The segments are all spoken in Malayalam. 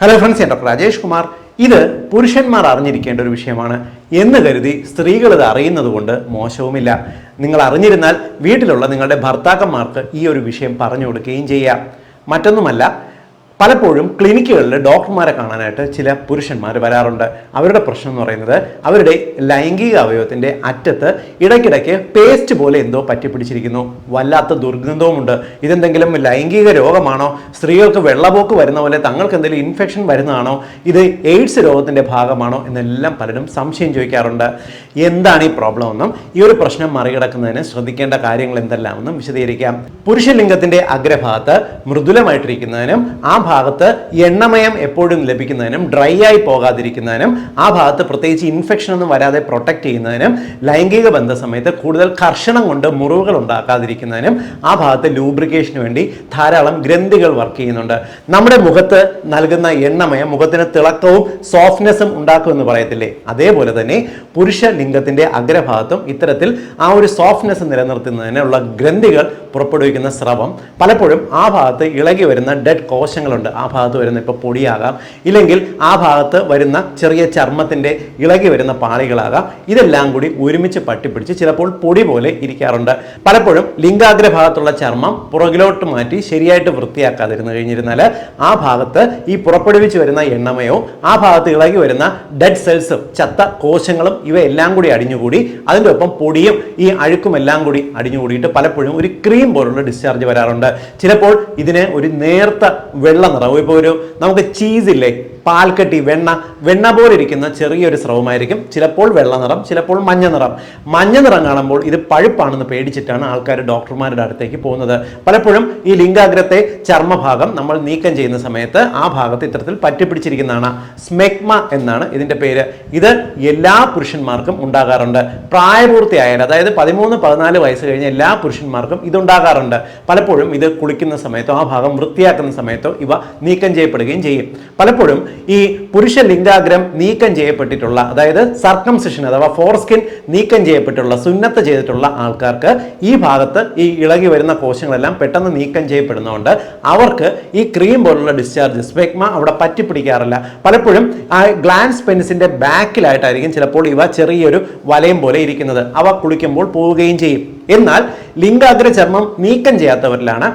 ഹലോ ഫ്രണ്ട്സ് ഞാൻ ഡോക്ടർ രാജേഷ് കുമാർ ഇത് പുരുഷന്മാർ അറിഞ്ഞിരിക്കേണ്ട ഒരു വിഷയമാണ് എന്ന് കരുതി സ്ത്രീകൾ ഇത് അറിയുന്നത് കൊണ്ട് മോശവുമില്ല. നിങ്ങൾ അറിഞ്ഞിരുന്നാൽ വീട്ടിലുള്ള നിങ്ങളുടെ ഭർത്താക്കന്മാർക്ക് ഈ ഒരു വിഷയം പറഞ്ഞു കൊടുക്കുകയും ചെയ്യാം. മറ്റൊന്നുമല്ല പലപ്പോഴും ക്ലിനിക്കുകളിൽ ഡോക്ടർമാരെ കാണാനായിട്ട് ചില പുരുഷന്മാർ വരാറുണ്ട്. അവരുടെ പ്രശ്നം എന്ന് പറയുന്നത് അവരുടെ ലൈംഗിക അവയവത്തിന്റെ അറ്റത്ത് ഇടയ്ക്കിടയ്ക്ക് പേസ്റ്റ് പോലെ എന്തോ പറ്റിപ്പിടിച്ചിരിക്കുന്നു. വല്ലാത്ത ദുർഗന്ധവുമുണ്ട് ഇതെന്തെങ്കിലും ലൈംഗിക രോഗമാണോ? സ്ത്രീകൾക്ക് വെള്ളപോക്ക് വരുന്ന പോലെ തങ്ങൾക്ക് എന്തെങ്കിലും ഇൻഫെക്ഷൻ വരുന്നതാണോ? ഇത് എയ്ഡ്സ് രോഗത്തിന്റെ ഭാഗമാണോ? എന്നെല്ലാം പലരും സംശയം ചോദിക്കാറുണ്ട്. എന്താണ് ഈ പ്രോബ്ലം എന്നും ഈ ഒരു പ്രശ്നം മറികടക്കുന്നതിന് ശ്രദ്ധിക്കേണ്ട കാര്യങ്ങൾ എന്തെല്ലാമെന്നും വിശദീകരിക്കാം. പുരുഷലിംഗത്തിന്റെ അഗ്രഭാഗത്ത് മൃദുലമായിട്ടിരിക്കുന്നതിനും ആ ഭാഗത്ത് എണ്ണമയം എപ്പോഴും ലഭിക്കുന്നതിനും ഡ്രൈ ആയി പോകാതിരിക്കുന്നതിനും ആ ഭാഗത്ത് പ്രത്യേകിച്ച് ഇൻഫെക്ഷൻ ഒന്നും വരാതെ പ്രൊട്ടക്ട് ചെയ്യുന്നതിനും ലൈംഗിക ബന്ധ സമയത്ത് കൂടുതൽ കർഷണം കൊണ്ട് മുറിവുകൾ ഉണ്ടാക്കാതിരിക്കുന്നതിനും ആ ഭാഗത്ത് ലൂബ്രിക്കേഷന് വേണ്ടി ധാരാളം ഗ്രന്ഥികൾ വർക്ക് ചെയ്യുന്നുണ്ട്. നമ്മുടെ മുഖത്ത് നൽകുന്ന എണ്ണമയം മുഖത്തിന് തിളക്കവും സോഫ്റ്റ്നെസ്സും ഉണ്ടാക്കുമെന്ന് പറയത്തില്ലേ? അതേപോലെ തന്നെ പുരുഷ ലിംഗത്തിന്റെ അഗ്രഭാഗത്തും ഇത്തരത്തിൽ ആ ഒരു സോഫ്റ്റ്നെസ് നിലനിർത്തുന്നതിനുള്ള ഗ്രന്ഥികൾ പുറപ്പെടുവിക്കുന്ന സ്രവം പലപ്പോഴും ആ ഭാഗത്ത് ഇളകി വരുന്ന ഡെഡ് കോശങ്ങളുണ്ട് ആ ഭാഗത്ത് വരുന്ന ഇപ്പോൾ പൊടിയാകാം. ഇല്ലെങ്കിൽ ആ ഭാഗത്ത് വരുന്ന ചെറിയ ചർമ്മത്തിന്റെ ഇളകി വരുന്ന പാളികളാകാം. ഇതെല്ലാം കൂടി ഒരുമിച്ച് പട്ടിപ്പിടിച്ച് ചിലപ്പോൾ പൊടി പോലെ ഇരിക്കാറുണ്ട്. പലപ്പോഴും ലിംഗാഗ്ര ഭാഗത്തുള്ള ചർമ്മം പുറകിലോട്ട് മാറ്റി ശരിയായിട്ട് വൃത്തിയാക്കാതിരുന്നു കഴിഞ്ഞിരുന്നാൽ ആ ഭാഗത്ത് ഈ പുറപ്പെടുവിച്ച് വരുന്ന എണ്ണമയോ ആ ഭാഗത്ത് ഇളകി വരുന്ന ഡെഡ് സെൽസും ചത്ത കോശങ്ങളും ഇവയെല്ലാം കൂടി അടിഞ്ഞുകൂടി അതിന്റെ ഒപ്പം പൊടിയും ഈ അഴുക്കും എല്ലാം കൂടി അടിഞ്ഞുകൂടിയിട്ട് പലപ്പോഴും ഒരു ക്രീം പോലുള്ള ഡിസ്ചാർജ് വരാറുണ്ട്. ചിലപ്പോൾ ഇതിനെ ഒരു നേർത്ത വെള്ള നിറം ഇപ്പോൾ ഒരു നമുക്ക് ചീസ് ഇല്ലേ? പാൽക്കട്ടി വെണ്ണ വെണ്ണ പോലെ ഇരിക്കുന്ന ചെറിയൊരു സ്രവമായിരിക്കും. ചിലപ്പോൾ വെള്ള നിറം ചിലപ്പോൾ മഞ്ഞ നിറം. മഞ്ഞ നിറം കാണുമ്പോൾ ഇത് പഴുപ്പാണെന്ന് പേടിച്ചിട്ടാണ് ആൾക്കാർ ഡോക്ടർമാരുടെ അടുത്തേക്ക് പോകുന്നത്. പലപ്പോഴും ഈ ലിംഗാഗ്രത്തെ ചർമ്മഭാഗം നമ്മൾ നീക്കം ചെയ്യുന്ന സമയത്ത് ആ ഭാഗത്ത് ഇത്തരത്തിൽ പറ്റിപ്പിടിച്ചിരിക്കുന്നതാണ്. സ്മെഗ്മ എന്നാണ് ഇതിന്റെ പേര്. ഇത് എല്ലാ പുരുഷന്മാർക്കും ഉണ്ടാകാറുണ്ട്. പ്രായപൂർത്തിയായാൽ അതായത് പതിമൂന്ന് പതിനാല് വയസ്സ് കഴിഞ്ഞ എല്ലാ പുരുഷന്മാർക്കും ഇതുണ്ടാകാറുണ്ട് പലപ്പോഴും ഇത് കുളിക്കുന്ന സമയത്തോ ആ ഭാഗം വൃത്തിയാക്കുന്ന സമയത്തോ ഇവ നീക്കം ചെയ്യപ്പെടുകയും ചെയ്യും. പലപ്പോഴും ഈ പുരുഷ ലിംഗാഗ്രം നീക്കം ചെയ്യപ്പെട്ടിട്ടുള്ള അതായത് സർക്കംസിഷൻ അഥവാ ഫോർസ്കിൻ നീക്കം ചെയ്യപ്പെട്ടുള്ള സുന്നത്ത് ചെയ്തിട്ടുള്ള ആൾക്കാർക്ക് ഈ ഭാഗത്ത് ഈ ഇളകി വരുന്ന കോശങ്ങളെല്ലാം പെട്ടെന്ന് നീക്കം ചെയ്യപ്പെടുന്നതുകൊണ്ട് അവർക്ക് ഈ ക്രീം പോലുള്ള ഡിസ്ചാർജ് സ്പെക്മ അവിടെ പറ്റിപ്പിടിക്കാറില്ല. പലപ്പോഴും ആ ഗ്ലാൻസ് പെൻസിന്റെ ബാക്കിലായിട്ടായിരിക്കും ചിലപ്പോൾ ഇവ ചെറിയൊരു വലയം പോലെ ഇരിക്കുന്നത്. അവ കുളിക്കുമ്പോൾ പോവുകയും ചെയ്യും. എന്നാൽ ലിംഗാഗ്ര ചർമ്മം നീക്കം ചെയ്യാത്തവരിലാണ്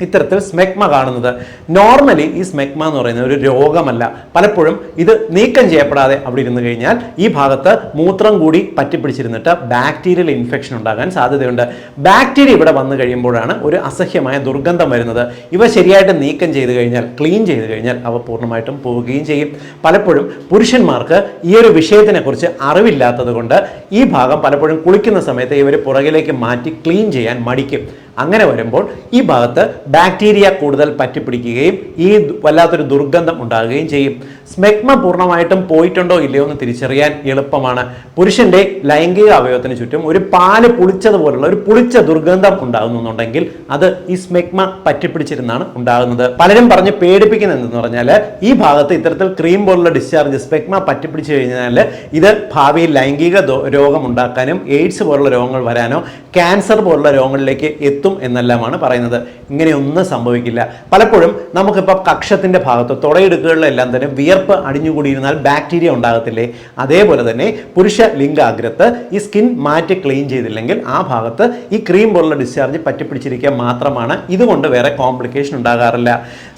ഇത്തരത്തിൽ സ്മെഗ്മ കാണുന്നത്. നോർമലി ഈ സ്മെഗ്മ എന്ന് പറയുന്നത് ഒരു രോഗമല്ല. പലപ്പോഴും ഇത് നീക്കം ചെയ്യപ്പെടാതെ അവിടെ ഇരുന്ന് കഴിഞ്ഞാൽ ഈ ഭാഗത്ത് മൂത്രം കൂടി പറ്റിപ്പിടിച്ചിരുന്നിട്ട് ബാക്ടീരിയൽ ഇൻഫെക്ഷൻ ഉണ്ടാകാൻ സാധ്യതയുണ്ട്. ബാക്ടീരിയ ഇവിടെ വന്നു കഴിയുമ്പോഴാണ് ഒരു അസഹ്യമായ ദുർഗന്ധം വരുന്നത്. ഇവ ശരിയായിട്ട് നീക്കം ചെയ്ത് കഴിഞ്ഞാൽ ക്ലീൻ ചെയ്ത് കഴിഞ്ഞാൽ അവ പൂർണമായിട്ടും പോവുകയും ചെയ്യും. പലപ്പോഴും പുരുഷന്മാർക്ക് ഈ ഒരു വിഷയത്തിനെക്കുറിച്ച് അറിവില്ലാത്തത് കൊണ്ട് ഈ ഭാഗം പലപ്പോഴും കുളിക്കുന്ന സമയത്ത് ഇവർ പുറകിലേക്ക് മാറ്റി ക്ലീൻ ചെയ്യാൻ മടിക്കും. അങ്ങനെ വരുമ്പോൾ ഈ ഭാഗത്ത് ബാക്ടീരിയ കൂടുതൽ പറ്റിപ്പിടിക്കുകയും ഈ വല്ലാത്തൊരു ദുർഗന്ധം ഉണ്ടാകുകയും ചെയ്യും. സ്മെഗ്മ പൂർണമായിട്ടും പോയിട്ടുണ്ടോ ഇല്ലയോ എന്ന് തിരിച്ചറിയാൻ എളുപ്പമാണ്. പുരുഷന്റെ ലൈംഗിക അവയവത്തിന് ചുറ്റും ഒരു പാൽ പുളിച്ചതുപോലുള്ള ഒരു പുളിച്ച ദുർഗന്ധം ഉണ്ടാകുന്നുണ്ടെങ്കിൽ അത് ഈ സ്മെഗ്മ പറ്റിപ്പിടിച്ചിരുന്നാണ് ഉണ്ടാകുന്നത്. പലരും പറഞ്ഞ് പേടിപ്പിക്കുന്നത് എന്തെന്ന് പറഞ്ഞാൽ ഈ ഭാഗത്ത് ഇത്തരത്തിൽ ക്രീം പോലുള്ള ഡിസ്ചാർജ് സ്പെഗ്മ പറ്റിപ്പിടിച്ചു കഴിഞ്ഞാൽ ഇത് ഭാവിയിൽ ലൈംഗിക രോഗം ഉണ്ടാക്കാനും എയ്ഡ്സ് പോലുള്ള രോഗങ്ങൾ വരാനോ ക്യാൻസർ പോലുള്ള രോഗങ്ങളിലേക്ക് എത്തും എന്നെല്ലാമാണ് പറയുന്നത്. ഇങ്ങനെയൊന്നും സംഭവിക്കില്ല. പലപ്പോഴും നമുക്കിപ്പോൾ കക്ഷത്തിന്റെ ഭാഗത്ത് തുടയെടുക്കുകളിലെല്ലാം തന്നെ വിയർപ്പ് അടിഞ്ഞുകൂടിയിരുന്നാൽ ബാക്ടീരിയ ഉണ്ടാകത്തില്ലേ? അതേപോലെ തന്നെ പുരുഷ ലിംഗാഗ്രത്ത് ഈ സ്കിൻ മാറ്റി ക്ലീൻ ചെയ്തില്ലെങ്കിൽ ആ ഭാഗത്ത് ഈ ക്രീം പോലുള്ള ഡിസ്ചാർജ് പറ്റിപ്പിടിച്ചിരിക്കുക മാത്രമാണ്. ഇതുകൊണ്ട് വേറെ കോംപ്ലിക്കേഷൻ ഉണ്ടാകാറില്ല.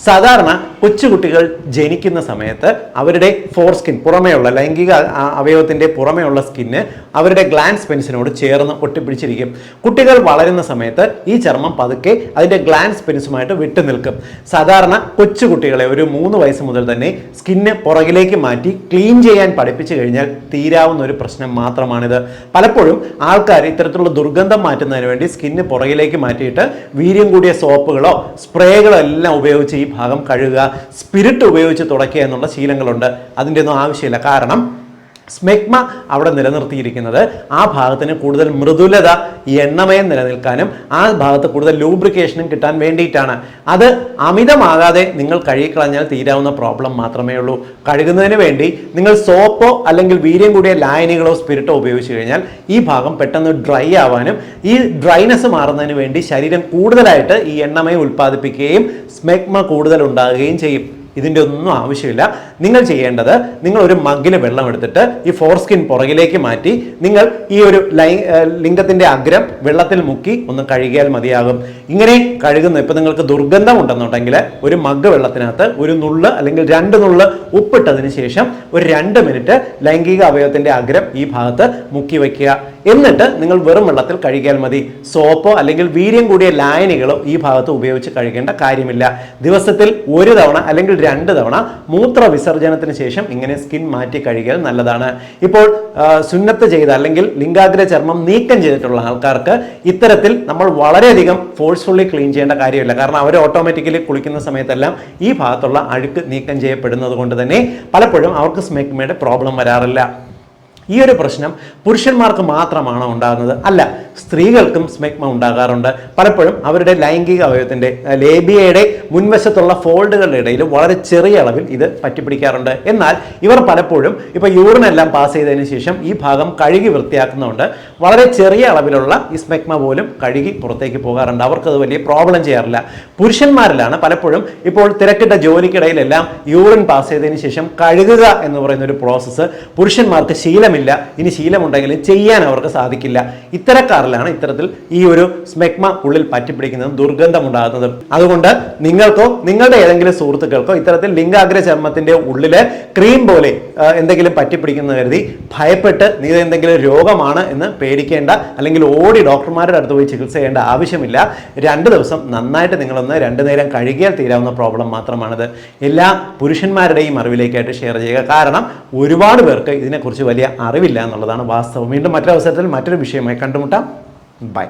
സാധാരണ കൊച്ചുകുട്ടികൾ ജനിക്കുന്ന സമയത്ത് അവരുടെ ഫോർ സ്കിൻ പുറമേയുള്ള ലൈംഗിക അവയവത്തിന്റെ പുറമേയുള്ള സ്കിന്ന് അവരുടെ ഗ്ലാൻസ് പെൻസിനോട് ചേർന്ന് ഒട്ടിപ്പിടിച്ചിരിക്കും. കുട്ടികൾ വളരുന്ന സമയത്ത് ഈ ചർമ്മം പതുക്കെ അതിന്റെ ഗ്ലാൻസ് പെൻസുമായിട്ട് വിട്ടു നിൽക്കും. സാധാരണ കൊച്ചുകുട്ടികളെ ഒരു മൂന്ന് വയസ്സ് മുതൽ തന്നെ സ്കിന്ന് പുറകിലേക്ക് മാറ്റി ക്ലീൻ ചെയ്യാൻ പഠിപ്പിച്ചു കഴിഞ്ഞാൽ തീരാവുന്ന ഒരു പ്രശ്നം മാത്രമാണിത്. പലപ്പോഴും ആൾക്കാർ ഇത്തരത്തിലുള്ള ദുർഗന്ധം മാറ്റുന്നതിന് വേണ്ടി സ്കിന്ന് പുറകിലേക്ക് മാറ്റിയിട്ട് വീര്യം കൂടിയ സോപ്പുകളോ സ്പ്രേകളോ എല്ലാം ഉപയോഗിച്ച് ഈ ഭാഗം കഴുകുക സ്പിരിറ്റ് ഉപയോഗിച്ച് തുടയ്ക്കുക എന്നുള്ള ശീലങ്ങളുണ്ട്. അതിന്റെ ഒന്നും ആവശ്യമില്ല. കാരണം സ്മെഗ്മ അവിടെ നിലനിർത്തിയിരിക്കുന്നത്. ആ ഭാഗത്തിന് കൂടുതൽ മൃദുലത എണ്ണമയം നിലനിൽക്കാനും ആ ഭാഗത്ത് കൂടുതൽ ലൂബ്രിക്കേഷനും കിട്ടാൻ വേണ്ടിയിട്ടാണ്. അത് അമിതമാകാതെ നിങ്ങൾ കഴുകിക്കളഞ്ഞാൽ തീരാവുന്ന പ്രോബ്ലം മാത്രമേ ഉള്ളൂ. കഴുകുന്നതിന് വേണ്ടി നിങ്ങൾ സോപ്പോ അല്ലെങ്കിൽ വീര്യം കൂടിയ ലായനികളോ സ്പിരിറ്റോ ഉപയോഗിച്ച് കഴിഞ്ഞാൽ ഈ ഭാഗം പെട്ടെന്ന് ഡ്രൈ ആവാനും ഈ ഡ്രൈനെസ് മാറുന്നതിന് വേണ്ടി ശരീരം കൂടുതലായിട്ട് ഈ എണ്ണമയം ഉൽപ്പാദിപ്പിക്കുകയും സ്മെഗ്മ കൂടുതൽ ഉണ്ടാകുകയും ചെയ്യും. ഇതിന്റെ ഒന്നും ആവശ്യമില്ല. നിങ്ങൾ ചെയ്യേണ്ടത് നിങ്ങൾ ഒരു മഗ്ഗിൽ വെള്ളം എടുത്തിട്ട് ഈ ഫോർ സ്കിൻ പുറകിലേക്ക് മാറ്റി നിങ്ങൾ ഈ ഒരു ലിംഗത്തിന്റെ അഗ്രം വെള്ളത്തിൽ മുക്കി ഒന്ന് കഴുകിയാൽ മതിയാകും. ഇങ്ങനെ കഴുകുന്ന ഇപ്പൊ നിങ്ങൾക്ക് ദുർഗന്ധം ഉണ്ടെന്നുണ്ടെങ്കിൽ ഒരു മഗ് വെള്ളത്തിനകത്ത് ഒരു നുള്ള് അല്ലെങ്കിൽ രണ്ട് നുള്ള് ഉപ്പിട്ടതിന് ശേഷം ഒരു രണ്ട് മിനിറ്റ് ലൈംഗിക അവയവത്തിന്റെ അഗ്രം ഈ ഭാഗത്ത് മുക്കി വയ്ക്കുക. എന്നിട്ട് നിങ്ങൾ വെറും വെള്ളത്തിൽ കഴുകിയാൽ മതി. സോപ്പോ അല്ലെങ്കിൽ വീര്യം കൂടിയ ലായനികളോ ഈ ഭാഗത്ത് ഉപയോഗിച്ച് കഴുകേണ്ട കാര്യമില്ല. ദിവസത്തിൽ ഒരു തവണ അല്ലെങ്കിൽ രണ്ട് തവണ മൂത്ര വിസർജനത്തിന് ശേഷം ഇങ്ങനെ സ്കിൻ മാറ്റി കഴുകിയാൽ നല്ലതാണ്. ഇപ്പോൾ സുന്നത്ത് ചെയ്ത അല്ലെങ്കിൽ ലിംഗാഗ്ര ചർമ്മം നീക്കം ചെയ്തിട്ടുള്ള ആൾക്കാർക്ക് ഇത്തരത്തിൽ നമ്മൾ വളരെയധികം ഫോഴ്സ്ഫുള്ളി ക്ലീൻ ചെയ്യേണ്ട കാര്യമില്ല. കാരണം അവർ ഓട്ടോമാറ്റിക്കലി കുളിക്കുന്ന സമയത്തെല്ലാം ഈ ഭാഗത്തുള്ള അഴുക്ക് നീക്കം ചെയ്യപ്പെടുന്നത് കൊണ്ട് തന്നെ പലപ്പോഴും അവർക്ക് സ്മെഗ്മയുടെ പ്രോബ്ലം വരാറില്ല. ഈ ഒരു പ്രശ്നം പുരുഷന്മാർക്ക് മാത്രമാണോ ഉണ്ടാകുന്നത്? അല്ല സ്ത്രീകൾക്കും സ്മെഗ്മ ഉണ്ടാകാറുണ്ട്. പലപ്പോഴും അവരുടെ ലൈംഗിക അവയവത്തിന്റെ ലേബിയയുടെ മുൻവശത്തുള്ള ഫോൾഡുകളുടെ ഇടയിൽ വളരെ ചെറിയ അളവിൽ ഇത് പറ്റിപ്പിടിക്കാറുണ്ട്. എന്നാൽ ഇവർ പലപ്പോഴും ഇപ്പൊ യൂറിനെല്ലാം പാസ് ചെയ്തതിന് ശേഷം ഈ ഭാഗം കഴുകി വൃത്തിയാക്കുന്നതുകൊണ്ട് വളരെ ചെറിയ അളവിലുള്ള ഈ സ്മെഗ്മ പോലും കഴുകി പുറത്തേക്ക് പോകാറുണ്ട്. അവർക്കത് വലിയ പ്രോബ്ലം ചെയ്യാറില്ല. പുരുഷന്മാരിലാണ് പലപ്പോഴും ഇപ്പോൾ തിരക്കിട്ട ജോലിക്കിടയിലെല്ലാം യൂറിൻ പാസ് ചെയ്തതിന് ശേഷം കഴുകുക എന്ന് പറയുന്ന ഒരു പ്രോസസ്സ് പുരുഷന്മാർക്ക് ശീലമില്ല ഇനി ശീലമുണ്ടെങ്കിലും ചെയ്യാൻ അവർക്ക് സാധിക്കില്ല. ഇത്തരക്കാരിലാണ് ഇത്തരത്തിൽ ഈ ഒരു സ്മെഗ്മ ഉള്ളിൽ പറ്റിപ്പിടിക്കുന്നതും ദുർഗന്ധമുണ്ടാകുന്നതും. അതുകൊണ്ട് നിങ്ങൾക്കോ നിങ്ങളുടെ ഏതെങ്കിലും സുഹൃത്തുക്കൾക്കോ ഇത്തരത്തിൽ ലിംഗാഗ്ര ചർമ്മത്തിന്റെ ഉള്ളിൽ ക്രീം പോലെ എന്തെങ്കിലും പറ്റിപ്പിടിക്കുന്ന കരുതി ഭയപ്പെട്ട് നീ എന്തെങ്കിലും രോഗമാണ് എന്ന് പേടിക്കേണ്ട അല്ലെങ്കിൽ ഓടി ഡോക്ടർമാരുടെ അടുത്ത് പോയി ചികിത്സ ചെയ്യേണ്ട ആവശ്യമില്ല. രണ്ട് ദിവസം നന്നായിട്ട് നിങ്ങളൊന്ന് രണ്ടു നേരം കഴുകിയാൽ തീരാവുന്ന പ്രോബ്ലം മാത്രമാണിത്. എല്ലാ പുരുഷന്മാരുടെയും അറിവിലേക്കായിട്ട് ഷെയർ ചെയ്യുക. കാരണം ഒരുപാട് പേർക്ക് ഇതിനെക്കുറിച്ച് വലിയ അറിവില്ല എന്നുള്ളതാണ് വാസ്തവം. വീണ്ടും മറ്റൊരവസരത്തിൽ മറ്റൊരു വിഷയമായി കണ്ടുമുട്ടാം. ബൈ